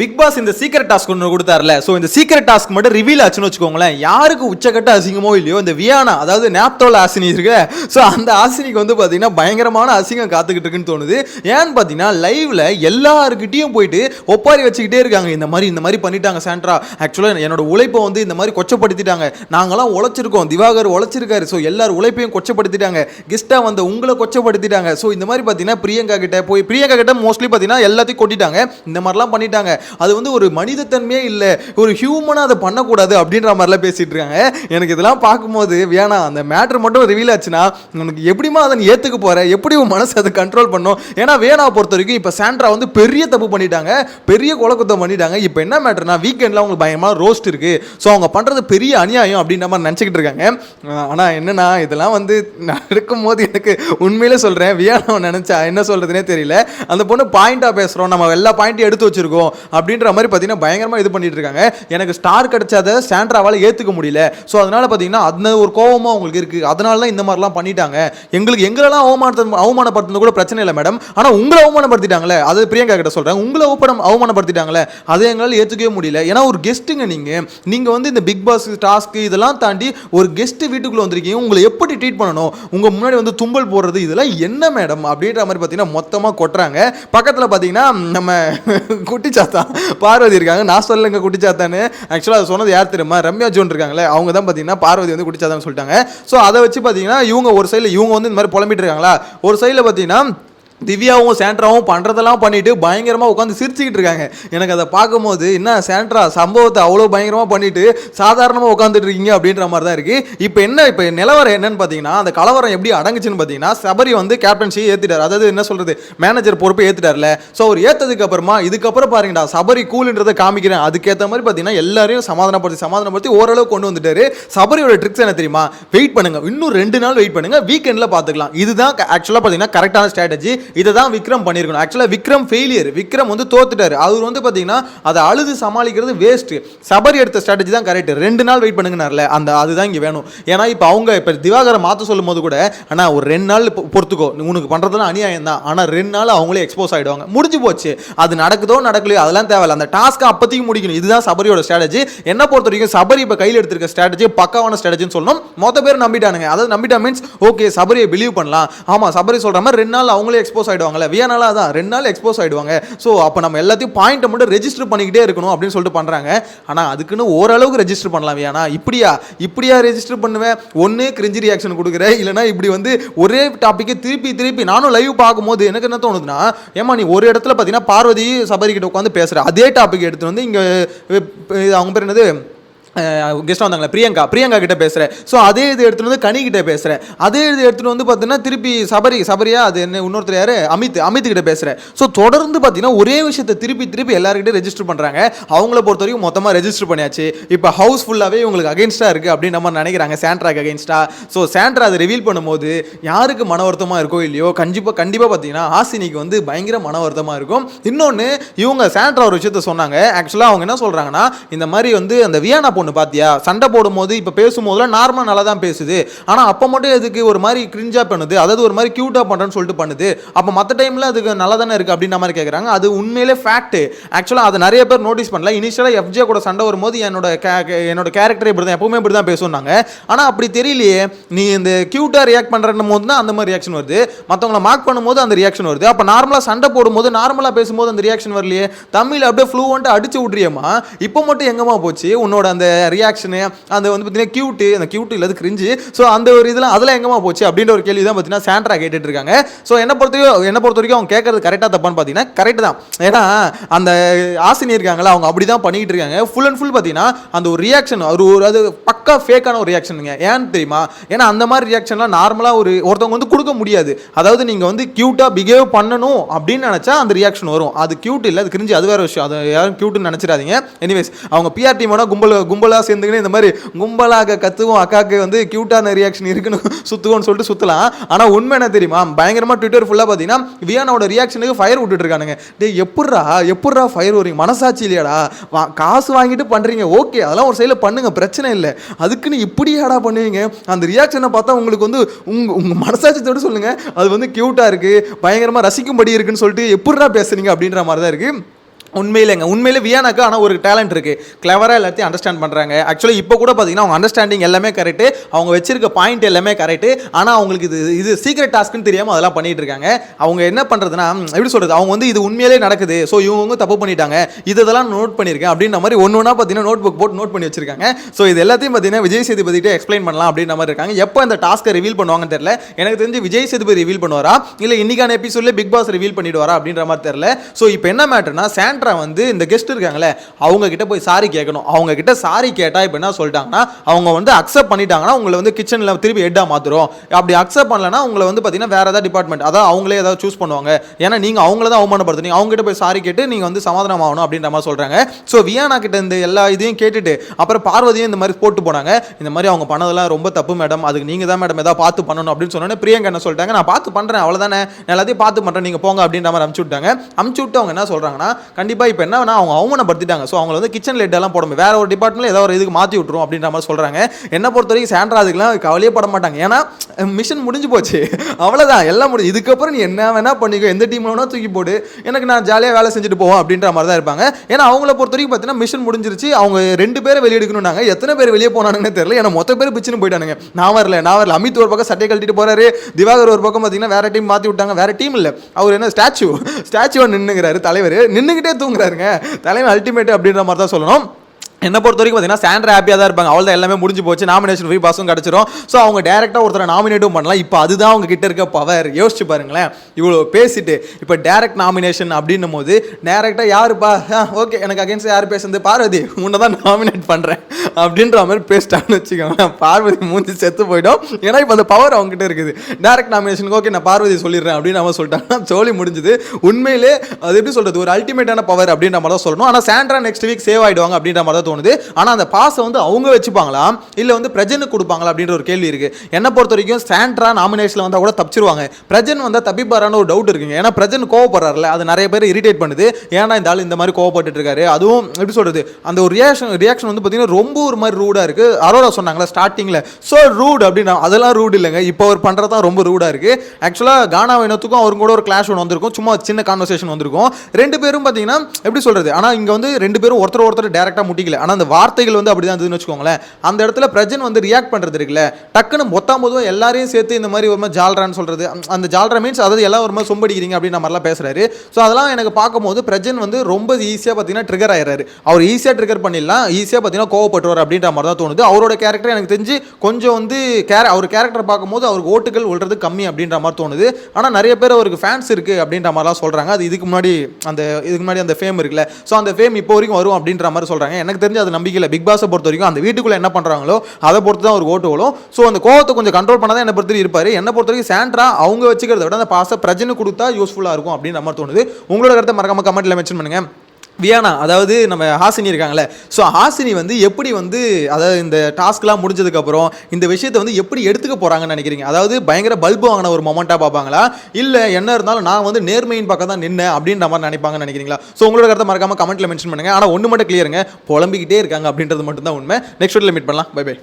Big pass இந்த secret task ஒன்று கொடுத்தாருல. ஸோ இந்த சீக்கிரட் டாஸ்க் மட்டும் ரிவீல் ஆச்சுன்னு வச்சுக்கோங்களேன். யாருக்கு உச்சக்கட்ட அசிங்கமோ இல்லையோ இந்த வியானா அதாவது நேப்தோல் ஆசினி இருக்கு ஸோ அந்த ஆசினிக்கு வந்து பார்த்தீங்கன்னா பயங்கரமான அசிங்கம் காத்துக்கிட்டு இருக்குன்னு தோணுது. ஏன்னு பார்த்தீங்கன்னா லைவ்ல எல்லாருக்கிட்டையும் போயிட்டு ஒப்பாரி வச்சுக்கிட்டே இருக்காங்க. இந்த மாதிரி இந்த மாதிரி பண்ணிட்டாங்க சாண்ட்ரா ஆக்சுவலாக என்னோட உழைப்பை வந்து இந்த மாதிரி கொச்சப்படுத்திட்டாங்க. நாங்களாம் உழைச்சிருக்கோம். திவாகர் உழைச்சிருக்காரு. ஸோ எல்லார் உழைப்பையும் கொச்சப்படுத்திட்டாங்க. கெஸ்ட்டாக வந்த உங்களை கொச்சப்படுத்திட்டாங்க. ஸோ இந்த மாதிரி பார்த்தீங்கன்னா பிரியங்கா கிட்ட போய் பிரியங்கா கிட்ட மோஸ்ட்லி பார்த்தீங்கன்னா எல்லாத்தையும் கொட்டிட்டாங்க. இந்த மாதிரிலாம் பண்ணிட்டாங்க. அது வந்து ஒரு மனிதத்தன்மையே இல்லை. ஒரு ஹியூமனாக அதை பண்ணக்கூடாது அப்படின்ற மாதிரிலாம் பேசிட்டு இருக்காங்க. எனக்கு இதெல்லாம் பார்க்கும்போது வேணாம் அந்த மேட்ரு மட்டும் ரிவீல் ஆச்சுன்னா உனக்கு எப்படிமா அதை ஏற்றுக்க போகிறேன் எப்படி உன் மனசு அதை கண்ட்ரோல் பண்ணும்? ஏன்னா வேணா பொறுத்த வரைக்கும் இப்போ சாண்ட்ரா வந்து பெரிய தப்பு பண்ணிட்டாங்க. பெரிய குலக்குத்தம் பண்ணிட்டாங்க. இப்போ என்ன மேட்டர்னா வீக்கெண்டில் அவங்களுக்கு பயமாக ரோஸ்ட் இருக்குது ஸோ அவங்க பண்ணுறது பெரிய அநியாயம் அப்படின்ற மாதிரி நினச்சிக்கிட்டு இருக்காங்க. ஆனால் என்னென்னா இதெல்லாம் வந்து நடக்கும் போது எனக்கு உண்மையிலே சொல்கிறேன் வியானம் நினச்சா என்ன சொல்கிறதுனே தெரியல. அந்த பொண்ணு பாயிண்ட்டாக பேசுகிறோம் நம்ம எல்லா பாயிண்ட்டையும் எடுத்து வச்சிருக்கோம். அப்படின்ற மாதிரி பார்த்தீங்கன்னா பயங்கரமாக இது பண்ணிட்டு இருக்காங்க. எனக்கு ஸ்டார் கிடைச்சதை சாண்ட்ராவால் ஏற்றுக்க முடியல. ஸோ அதனால் பார்த்தீங்கன்னா அந்த ஒரு கோவமாக உங்களுக்கு இருக்குது அதனால தான் இந்த மாதிரிலாம் பண்ணிட்டாங்க. எங்களுக்கு எங்களெல்லாம் அவமானத்தை அவமானப்படுத்துறது கூட பிரச்சனை இல்லை மேடம் ஆனால் உங்களை அவமானப்படுத்திட்டாங்களே அது பிரியங்கா கிட்ட சொல்கிறேன் உங்களை அவப்படம் அவமானப்படுத்திட்டாங்களே அதை எங்களால் ஏற்றுக்கவே முடியல. ஏன்னா ஒரு கெஸ்ட்டுங்க நீங்கள் நீங்கள் வந்து இந்த பிக் பாஸ் டாஸ்க்கு இதெல்லாம் தாண்டி ஒரு கெஸ்ட் வீட்டுக்குள்ளே வந்திருக்கீங்க. உங்களை எப்படி ட்ரீட் பண்ணணும்? உங்கள் முன்னாடி வந்து தும்பல் போடுறது இதெல்லாம் என்ன மேடம் அப்படின்ற மாதிரி பார்த்தீங்கன்னா மொத்தமாக கொட்டுறாங்க. பக்கத்தில் பார்த்தீங்கன்னா நம்ம குட்டிச்சாத்தா பார்வதி இருக்காங்க. நான் சொல்லலைங்க குட்டிச்சாத்தான்னு ஆக்சுவலாக அது சொன்னது யார் தெரியுமா? ரம்யா ஜோன் இருக்காங்களே அவங்க தான் பார்த்தீங்கன்னா பார்வதி வந்து குடிச்சாதான்னு சொல்லிட்டாங்க. ஸோ அதை வச்சு பார்த்தீங்கன்னா இவங்க ஒரு சைடில் இவங்க வந்து இந்த மாதிரி புலம்பிட்டு இருக்காங்களா? ஒரு சைடில் பார்த்தீங்கன்னா திவ்யாவும் சேண்ட்ராவும் பண்ணுறதெல்லாம் பண்ணிவிட்டு பயங்கரமாக உட்காந்து சிரிச்சுக்கிட்டு இருக்காங்க. எனக்கு அதை பார்க்கும்போது என்ன சேண்ட்ரா சம்பவத்தை அவ்வளோ பயங்கரமாக பண்ணிவிட்டு சாதாரணமாக உட்காந்துட்டு இருக்கீங்க அப்படின்ற மாதிரி தான் இருக்குது இப்போ என்ன இப்போ நிலவரம் என்னன்னு பார்த்தீங்கன்னா அந்த கலவரம் எப்படி அடங்குச்சுன்னு பார்த்தீங்கன்னா சபரி வந்து கேப்டன்ஷியை ஏற்றிட்டார் அதாவது என்ன சொல்கிறது மேனேஜர் பொறுப்பை ஏற்றிட்டார்ல ஸோ அவர் ஏற்றதுக்கு அப்புறமா இதுக்கப்புறம் பாருங்கடா சபரி கூலுன்றதை காமிக்கிறேன். அதுக்கேற்ற மாதிரி பார்த்தீங்கன்னா எல்லாரையும் சமாதானப்படுத்தி சமாதானப்படுத்தி ஓரளவு கொண்டு வந்துட்டாரு. சபரியோட ட்ரிக்ஸ் என்ன தெரியுமா? வெயிட் பண்ணுங்க. இன்னும் ரெண்டு நாள் வெயிட் பண்ணுங்கள் வீக்கெண்டில் பார்த்துக்கலாம். இதுதான் ஆக்சுவலாக பார்த்தீங்கன்னா கரெக்டான ஸ்ட்ராட்டஜி இதை தான் விக்ரம் பண்ணியிருக்கணும். ஆக்சுவலாக விக்ரம் ஃபெயிலியர் விக்ரம் வந்து தோத்துட்டாரு. அவர் வந்து பார்த்தீங்கன்னா அதை அழுது சமாளிக்கிறது வேஸ்ட்டு சபரி எடுத்த ஸ்ட்ராட்டஜி தான் கரெக்ட் ரெண்டு நாள் வெயிட் பண்ணுங்கனார்ல அந்த அதுதான் இங்கே வேணும். ஏன்னா இப்போ அவங்க இப்போ திவாகரை மாற்ற சொல்லும் போது கூட ஆனால் ஒரு ரெண்டு நாள் பொறுத்துக்கோ. உனக்கு பண்ணுறதுலாம் அநியாயம் தான். ஆனால் ரெண்டு நாள் அவங்களே எக்ஸ்போஸ் ஆகிடுவாங்க முடிஞ்சு போச்சு. அது நடக்குதோ நடக்கலையோ அதெல்லாம் தேவையில்ல. அந்த டாஸ்க்கை அப்போதைக்கு முடிக்கணும். இதுதான் சபரியோட ஸ்ட்ராட்டஜி என்ன பொறுத்த வரைக்கும் சபரி இப்போ கையில் எடுத்திருக்க ஸ்ட்ராட்டஜி பக்காவான ஸ்ட்ராட்டஜின்னு சொல்லணும். மொத்த பேர் நம்பிட்டானுங்க. அதாவது நம்பிட்டா மீன்ஸ் ஓகே சபரியை பிலீவ் பண்ணலாம். ஆமாம் சபரி சொல்கிற மாதிரி ரெண்டு நாள் அவங்களே எக்ஸ்போஸ் ஆகிடுவாங்கல்ல வியானால தான் ரெண்டு நாள் எக்ஸ்போஸ் ஆகிடுவாங்க ஸோ அப்போ நம்ம எல்லாத்தையும் பாயிண்ட்டை மட்டும் ரெஜிஸ்டர் பண்ணிக்கிட்டே இருக்கணும் அப்படின்னு சொல்லிட்டு பண்ணுறாங்க ஆனால் அதுக்குன்னு ஓரளவுக்கு ரெஜிஸ்டர் பண்ணலாம் வியானா. இப்படியா? இப்படியா ரெஜிஸ்டர் பண்ணுவேன்? ஒன்று கிரிஞ்சி ரியாக்ஷன் கொடுக்குறேன் இல்லைனா இப்படி வந்து ஒரே டாப்பிக்கை திருப்பி திருப்பி நானும் லைவ் பார்க்கும்போது எனக்கு என்ன தோணுதுன்னா ஏமா நீ ஒரு இடத்துல பார்த்தீங்கன்னா பார்வதி சபரி கிட்ட உட்காந்து பேசுகிற அதே டாபிக் எடுத்துகிட்டு வந்து இங்கே அவங்க பேர் என்னது? கெஸ்ட் வந்தாங்களே பிரியங்கா. பிரியங்கா கிட்ட பேசுகிறேன் ஸோ அதே இது எடுத்துட்டு வந்து கனி கிட்ட பேசுகிறேன் அதே இது எடுத்துகிட்டு வந்து பார்த்தீங்கன்னா திருப்பி சபரி சபரியா அது என்ன இன்னொருத்தர் யார்? அமித் அமித் கிட்ட பேசுகிறேன் ஸோ தொடர்ந்து பார்த்தீங்கன்னா ஒரே விஷயத்தை திருப்பி திருப்பி எல்லாருக்கிட்டே ரெஜிஸ்டர் பண்ணுறாங்க அவங்கள பொறுத்த வரைக்கும் மொத்தமாக ரெஜிஸ்டர் பண்ணியாச்சு. இப்போ ஹவுஸ் ஃபுல்லாகவே இவங்களுக்கு அகேன்ஸ்டாக இருக்குது அப்படின்னு நம்ம நினைக்கிறாங்க. சாண்ட்ராக்கு அகேன்ஸ்டாக ஸோ சாண்ட்ரா அதை ரிவீல் பண்ணும்போது யாருக்கு மன வருத்தமாக இருக்கோ இல்லையோ கண்டிப்பாக கண்டிப்பாக பார்த்தீங்கன்னா ஆசினிக்கு வந்து பயங்கர மன வருத்தமாக இருக்கும். இன்னொன்று இவங்க சாண்ட்ரா ஒரு விஷயத்த சொன்னாங்க. ஆக்சுவலாக அவங்க என்ன சொல்கிறாங்கன்னா இந்த மாதிரி வந்து அந்த வியானா பொண்ணு பாத்தியா? சண்டை போடும்போது இப்போ பேசும்போதெல்லாம் நார்மலாக நல்லா தான் பேசுது. ஆனால் அப்போ மட்டும் அதுக்கு ஒரு மாதிரி கிரிஞ்சாக பண்ணுது? அதாவது ஒரு மாதிரி க்யூட்டாக பண்ணுறேன்னு சொல்லிட்டு பண்ணுது. அப்போ மற்ற டைமில் அதுக்கு நல்லா தானே இருக்குது அப்படின்ற மாதிரி கேட்குறாங்க அது உண்மையிலே ஃபேக்ட்டு ஆக்சுவலாக அதை நிறைய பேர் நோட்டீஸ் பண்ணல. இனிஷியலாக எஃப்ஜே கூட சண்டை வரும்போது என்னோட என்னோட கேரக்டர் இப்படி தான் எப்பவுமே இப்படி தான் பேசுனாங்க ஆனால் அப்படி தெரியலையே. நீ இந்த க்யூட்டாக ரியாக்ட் பண்ணுறன்னும் போது தான் அந்த மாதிரி ரியாக்ஷன் வருது. மற்றவங்கள மார்க் பண்ணும்போது அந்த ரியாக்ஷன் வருது. அப்போ நார்மலாக சண்டை போடும்போது நார்மலாக பேசும்போது அந்த ரியாக்ஷன் வரலையே. தமிழ் அப்படியே ஃப்ளூவெண்ட்டாக அடிச்சு விட்றியம்மா இப்போ மட்டும் எங்கம்மா போச்சு? உன்னோட அந்த ரியாக்ஷனு அந்த வந்து பார்த்தீங்கன்னா க்யூட்டு அந்த க்யூட்டு இல்லை கிரிஞ்சு ஸோ அந்த ஒரு இதெல்லாம் அதெல்லாம் எங்கம்மா போச்சு அப்படின்ற ஒரு கேள்வி தான் பார்த்தீங்கன்னா சாண்ட்ரா கேட்டுட்டு இருக்காங்க. ஸோ என்ன பொறுத்த வரைக்கும் என்ன பொறுத்த வரைக்கும் அவங்க கேட்கறது கரெக்டாக தப்பான்னு பார்த்தீங்கன்னா கரெக்ட் தான். ஏன்னா அந்த ஆசினி இருக்காங்களா அவங்க அப்படி தான் பண்ணிக்கிட்டு இருக்காங்க. ஃபுல் அண்ட் ஃபுல் பார்த்தீங்கன்னா அந்த ஒரு ரியாக்ஷன் ஒரு ஒரு அது பக்கா ஃபேக்கான ஒரு ரியாக்ஷனுங்க ஏன்னு தெரியுமா? ஏன்னா அந்த மாதிரி ரியாக்ஷன்லாம் நார்மலாக ஒரு ஒருத்தவங்க வந்து கொடுக்க முடியாது. அதாவது நீங்கள் வந்து க்யூட்டாக பிஹேவ் பண்ணணும் அப்படின்னு நினச்சா அந்த ரியாக்ஷன் வரும். அது க்யூட் இல்லை அது கிரிஞ்சு அது வேறு விஷயம். அது யாரும் க்யூட்னு நினச்சிடாதீங்க. எனிவேஸ் அவங்க பிஆர் டீமோட கும்பல் கும்பலாக சேர்ந்துக்கினு இந்த மாதிரி கும்பலாக கத்துவோம் அக்காக்கு வந்து க்யூட்டான ரியாக்ஷன் இருக்குன்னு சுற்றுவோம்னு சொல்லிட்டு சுற்றலாம் ஆனால் உண்மை என்ன தெரியுமா? பயங்கரமாக ட்விட்டர் ஃபுல்லாக பார்த்தீங்கன்னா வியானோட ரியாக்ஷனுக்கு ஃபயர் விட்டுட்டு இருக்கானுங்க. டேய் எப்புட்றா எப்புட்றா ஃபயர் வரீங்க மனசாட்சி இல்லையாடா? வா காசு வாங்கிட்டு பண்ணுறீங்க ஓகே அதெல்லாம் ஒரு சைடில் பண்ணுங்கள் பிரச்சனை இல்லை. அதுக்குன்னு இப்படியாடா பண்ணுவீங்க? அந்த ரியாக்ஷனை பார்த்தா உங்களுக்கு வந்து உங்கள் உங்கள் மனசாட்சியத்தோடு சொல்லுங்கள் அது வந்து க்யூட்டாக இருக்குது பயங்கரமாக ரசிக்கும்படி இருக்குன்னு சொல்லிட்டு எப்பட்றா பேசுறீங்க அப்படின்ற மாதிரி தான் இருக்குது உண்மையிலேங்க உண்மையிலே வியானாக்கு ஆனால் ஒரு டேலண்ட் இருக்குது கிளவராக எல்லாத்தையும் அண்டர்ஸ்டாண்ட் பண்ணுறாங்க ஆக்சுவலி இப்போ கூட பார்த்தீங்கன்னா அவங்க அண்டர்ஸ்டாண்டிங் எல்லாமே கரெக்டு அவங்க வச்சிருக்க பாயிண்ட் எல்லாமே கரெக்டு ஆனால் அவங்களுக்கு இது இது சீக்ரெட் டாஸ்க்குன்னு தெரியாமல் அதெல்லாம் பண்ணிகிட்டு இருக்காங்க. அவங்க என்ன பண்ணுறதுன்னா எப்படி சொல்கிறது அவங்க வந்து இது உண்மையிலே நடக்குது. ஸோ இவங்க தப்பு பண்ணிட்டாங்க. இது இதெல்லாம் நோட் பண்ணியிருக்கேன் அப்படின்ற மாதிரி ஒன்று ஒன்றா பார்த்தீங்கன்னா நோட் புக் போட்டு நோட் பண்ணி வச்சிருக்காங்க. ஸோ இது எல்லாத்தையும் பார்த்தீங்கன்னா விஜய் சேதுபதிட்டே எக்ஸ்பிளைன் பண்ணலாம் அப்படின்ற மாதிரி இருக்காங்க. எப்போ இந்த டாஸ்க்கை ரிவீல் பண்ணுவாங்கன்னு தெரியல. எனக்கு தெரிஞ்சு விஜய் சேதுபதி ரிவீல் பண்ணுவாரா? இல்லை இன்னைக்கான எபிசோட்ல பிக் பாஸ் ரிவீல் பண்ணிடுவாரா அப்படின்ற மாதிரி தெரியல. ஸோ இப்போ என்ன மேட்டர்னா சாண்ட்ரா வந்து இந்த கெஸ்ட் இருக்காங்களே அவங்க கிட்ட போய் சாரி கேட்கணும். அவங்க கிட்ட சாரி கேட்டா இப்போ என்ன சொல்லிட்டாங்கன்னா அவங்க வந்து அக்செப்ட் பண்ணிட்டாங்கன்னா உங்களை வந்து கிச்சனில் திருப்பி ஹெட்டாக மாத்துறோம். அப்படி அக்செப்ட் பண்ணலன்னா உங்களை வந்து பார்த்தீங்கன்னா வேற ஏதாவது டிபார்ட்மெண்ட் அதாவது அவங்களே ஏதாவது சூஸ் பண்ணுவாங்க. ஏன்னா நீங்கள் அவங்கள தான் அவமானப்படுத்துனீங்க. அவங்க கிட்ட போய் சாரி கேட்டு நீங்கள் வந்து சமாதானம் ஆகணும் அப்படின்ற மாதிரி சொல்கிறாங்க ஸோ வியானா கிட்ட இந்த எல்லா இதையும் கேட்டுட்டு அப்புறம் பார்வதியும் இந்த மாதிரி போட்டு போனாங்க. இந்த மாதிரி அவங்க பண்ணதெல்லாம் ரொம்ப தப்பு மேடம் அதுக்கு நீங்கள் தான் மேடம் ஏதாவது பார்த்து பண்ணணும் அப்படின்னு சொன்னோன்னே பிரியங்கா என்ன சொல்லிட்டாங்க நான் பார்த்து பண்ணுறேன் அவ்வளோதானே எல்லாத்தையும் பார்த்து பண்ணுறேன் நீங்கள் போங்க அப்படின்ற மாதிரி அமுச்சு விட்டாங்க. அமுச்சு விட்டு அவங்க என்ன சொல்கிறாங்கன்னா கண்டிப்பாக இப்போ என்னன்னா அவங்க அவமானப்படுத்திட்டாங்க. ஸோ அவங்க வந்து கிச்சன் லைட்டெல்லாம் போட முடியும். வேற ஒரு டிபார்ட்மெண்ட்ல ஏதோ ஒரு இதுக்கு மாற்றி விட்டுரும் அப்படின்ற மாதிரி சொல்கிறாங்க என்ன பொறுத்த வரைக்கும் சாண்ட்ரா அதுக்கெல்லாம் கவலையே பட மாட்டாங்க. ஏன்னா மிஷன் முடிஞ்சு போச்சு. அவ்வளோதான் எல்லாம் முடிஞ்சு. இதுக்கப்புறம் நீ என்ன வேணா பண்ணிக்கோ. எந்த டீம் வேணா தூக்கி போடு. எனக்கு நான் ஜாலியாக வேலை செஞ்சுட்டு போவோம் அப்படின்ற மாதிரி தான் இருப்பாங்க. ஏன்னா அவங்கள பொறுத்த வரைக்கும் பார்த்தீங்கன்னா மிஷன் முடிஞ்சிருச்சு. அவங்க ரெண்டு பேரை வெளியே எடுக்கணும்னாங்க எத்தனை பேர் வெளியே போனானுங்கன்னு தெரியல. ஏன்னா மொத்த பேர் பிச்சுன்னு போயிட்டானுங்க. நான் வரல நான் வரல. அமித் ஒரு பக்கம் சட்டை கழட்டிட்டு போறாரு. திவாகர் ஒரு பக்கம் பார்த்தீங்கன்னா வேற டீம் மாற்றி விட்டாங்க. வேற டீம் இல்லை. அவர் என்ன ஸ்டாச்சு ஸ்டாச்சுவாக நின்னுங்கிறாரு தலைவர். நின்றுக்கிட்டே தூங்குறாருங்க. தலைமை அல்டிமேட் அப்படின்ற மாதிரி தான் சொல்லணும். என்னை பொறுத்த வரைக்கும் பார்த்தீங்கன்னா சாண்ட்ரா ஹாப்பியாக தான் இருப்பாங்க. அவள் எல்லாமே முடிஞ்சு போச்சு. நாமினேஷன் ஃப்ரீ பாஸும் கிடச்சிரும். ஸோ அவங்க டேரெக்டாக ஒருத்தரை நாமினேட்டும் பண்ணலாம். இப்போ அதுதான் அவங்க கிட்ட இருக்க பவர் யோசிச்சு பாருங்களேன். இவ்வளோ பேசிட்டு இப்போ டேரக்ட் நாமினேஷன் அப்படின்னும் போது டேரெக்டாக யாருப்பா? ஓகே எனக்கு அகேன்ஸ்ட் யார் பேசுறது? பார்வதி. உன்னை தான் நாமினேட் பண்ணுறேன் அப்படின்ற மாதிரி பேசிட்டான்னு வச்சுக்கோங்க பார்வதி மூஞ்சி செத்து போயிடும். ஏன்னா இப்போ அந்த பவர் அவங்ககிட்ட இருக்குது. டேரக்ட் நாமினேஷனுக்கு ஓகே நான் பார்வதி சொல்லிடுறேன் அப்படின்னு அவன் சொல்லிட்டாங்கன்னா சோழி முடிஞ்சுது. உண்மையிலே அது எப்படி சொல்கிறது ஒரு அல்டிமேட்டான பவர் அப்படின்ற மாதிரி தான் சொல்லணும். ஆனால் சாண்ட்ரா நெக்ஸ்ட் வீக் சேவ் ஆகிடுவாங்க அப்படின்ற மாதிரி தான் தோணுது. ஆனால் அந்த பாஸை வந்து அவங்க வச்சுப்பாங்களா? இல்லை வந்து பிரஜனுக்கு கொடுப்பாங்களா அப்படின்ற ஒரு கேள்வி இருக்குது என்னை பொறுத்த வரைக்கும் சாண்ட்ரா நாமினேஷனில் வந்தால் கூட தப்பிச்சிருவாங்க. பிரஜன் வந்தால் தப்பிப்பாரான ஒரு டவுட் இருக்குங்க. ஏன்னா பிரஜன் கோவப்படுறாருல அது நிறைய பேர் இரிட்டேட் பண்ணுது. ஏன்னா இந்த ஆள் இந்த மாதிரி கோவப்பட்டு இருக்காரு அதுவும் எப்படி சொல்கிறது அந்த ஒரு ரியாக்ஷன் ரியாக்ஷன் வந்து பார்த்தீங்கன்னா ரொம்ப ஒரு மாதிரி ரூடாக இருக்குது அரோரா சொன்னாங்களா ஸ்டார்டிங்கில் ஸோ ரூட் அப்படின்னா அதெல்லாம் ரூட் இல்லைங்க. இப்போ அவர் பண்ணுறது தான் ரொம்ப ரூடாக இருக்குது ஆக்சுவலாக கானா வினத்துக்கும் அவரும் கூட ஒரு கிளாஷ் ஒன்று வந்திருக்கும். சும்மா சின்ன கான்வர்சேஷன் வந்திருக்கும். ரெண்டு பேரும் பார்த்தீங்கன்னா எப்படி சொல்கிறது ஆனால் இங்கே வந்து ரெண்டு பேரும் ஒருத்தர் ஒருத்தர் டேரெக்டாக முட்டிக்கல. ஆனால் அந்த வார்த்தைகள் வந்து அப்படி தான் இருந்ததுன்னு வச்சுக்கோங்களேன். அந்த இடத்துல பிரஜன் வந்து ரியாக்ட் பண்ணுறது இருக்குல்ல. டக்குன்னு மொத்தம் பொதுவாக எல்லாரையும் சேர்த்து இந்த மாதிரி ஒரு மாதிரி ஜால்ரான்னு சொல்கிறது அந்த ஜால்ரா மீன்ஸ் அதாவது எல்லாம் ஒரு மாதிரி சொம்படிக்கிறீங்க அப்படின்ற மாதிரிலாம் பேசுகிறாரு ஸோ அதெல்லாம் எனக்கு பார்க்கும்போது பிரஜன் வந்து ரொம்ப ஈஸியாக பார்த்தீங்கன்னா ட்ரிகர் ஆயிடுறாரு. அவர் ஈஸியாக ட்ரிகர் பண்ணிடலாம். ஈஸியாக பார்த்தீங்கன்னா கோவப்பட்டுவார் அப்படின்ற மாதிரி தான் தோணுது. அவரோட கேரக்டர் எனக்கு தெரிஞ்சு கொஞ்சம் வந்து கேர அவர் கேரக்டர் பார்க்கும்போது அவருக்கு ஓட்டுகள் விழுறது கம்மி அப்படின்ற மாதிரி தோணுது. ஆனால் நிறைய பேர் அவருக்கு ஃபேன்ஸ் இருக்குது அப்படின்ற மாதிரிலாம் சொல்கிறாங்க அது இதுக்கு முன்னாடி அந்த இதுக்கு முன்னாடி அந்த ஃபேம் இருக்குல்ல. ஸோ அந்த ஃபேம் இப்போ வரைக்கும் வரும் அப்படின்ற மாதிரி சொல்கிறாங்க எனக்கு தெரிஞ்சு அது நம்பிக்கை இல்லை பிக் பாஸை பொறுத்த வரைக்கும் அந்த வீட்டுக்குள்ளே என்ன பண்ணுறாங்களோ அதை பொறுத்து தான் ஒரு ஓட்டு வரும் ஸோ அந்த கோவத்தை கொஞ்சம் கண்ட்ரோல் பண்ணால் தான் என்னை பொறுத்த இருப்பார். என்னை பொறுத்த வரைக்கும் சாண்ட்ரா அவங்க வச்சுக்கிறத விட அந்த பாசை பிரஜனை கொடுத்தா யூஸ்ஃபுல்லாக இருக்கும் அப்படின்னு நம்ம தோணுது. உங்களோட கருத்தை மறக்காம கமெண்ட்டில் மென்ஷன் பண்ணுங்க. வியானா அதாவது நம்ம ஹாசினி இருக்காங்களே ஸோ ஹாசினி வந்து எப்படி வந்து அதாவது இந்த டாஸ்க்லாம் முடிஞ்சதுக்கப்புறம் இந்த விஷயத்தை வந்து எப்படி எடுத்துக்க போகிறாங்கன்னு நினைக்கிறீங்க? அதாவது பயங்கர பல்பு வாங்கின ஒரு மொமெண்ட்டாக பார்ப்பாங்களா? இல்லை என்ன இருந்தாலும் நான் வந்து நேர்மையின் பக்கம் தான் நின்று அப்படின்ற மாதிரி நினைப்பாங்கன்னு நினைக்கிறீங்களா? ஸோ உங்களோட கருத்தை மறக்காமல் கமெண்ட்டில் மென்ஷன் பண்ணுங்க. ஆனால் ஒன்று மட்டும் கிளியருங்க புலம்பிக்கிட்டே இருக்காங்க அப்படின்றது மட்டும் தான் உண்மை நெக்ஸ்ட் வீட்டில் மீட் பண்ணலாம். By by